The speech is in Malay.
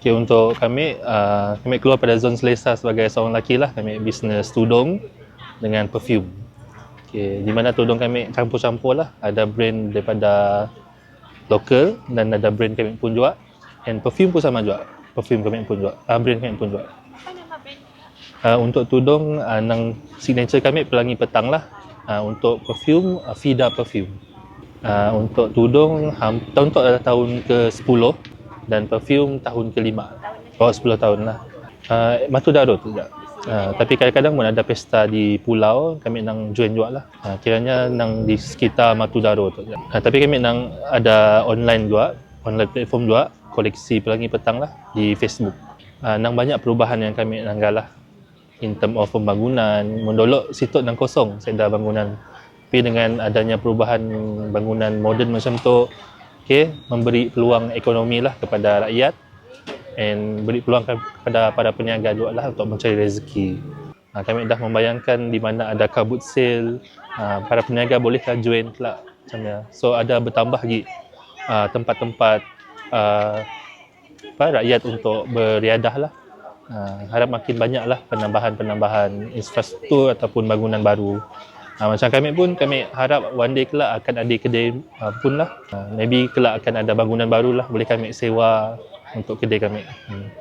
Okay, untuk kami, uh, kami keluar pada zon selesa sebagai seorang lelaki lah. Kami bisnes tudung dengan perfume. Okay, di mana tudung kami campur-campur lah. Ada brand daripada lokal dan ada brand kami pun juga. And perfume pun sama juga. Perfume kami pun juga. Uh, brand kami pun brand? Uh, untuk tudung, uh, nang signature kami pelangi petang lah. Uh, untuk perfume, uh, Fida Perfume. Uh, untuk tudung, um, tahun tu adalah tahun ke-10 dan perfume tahun ke-5. Oh, 10 tahun lah. Uh, Matu Daro tu juga. Uh, tapi kadang-kadang pun ada pesta di pulau, kami nang join juga lah. Uh, kiranya nang di sekitar Matu Daro tu. Uh, tapi kami nang ada online juga, online platform juga, koleksi pelangi petang lah di Facebook. Uh, nang banyak perubahan yang kami nanggal lah in term of pembangunan mendolok situ nang kosong saya dah bangunan tapi dengan adanya perubahan bangunan moden macam tu okay, memberi peluang ekonomi lah kepada rakyat and beri peluang ke- kepada para peniaga juga lah untuk mencari rezeki. Ha, kami dah membayangkan di mana ada kabut sale ha, para peniaga boleh lah join pula macam ni so ada bertambah lagi ha, tempat-tempat uh, apa, rakyat untuk beriadah lah. Uh, harap makin banyak lah penambahan-penambahan infrastruktur ataupun bangunan baru. Uh, macam kami pun, kami harap one day kelak akan ada kedai uh, pun lah. Uh, maybe kelak akan ada bangunan baru lah, boleh kami sewa untuk kedai kami. Hmm.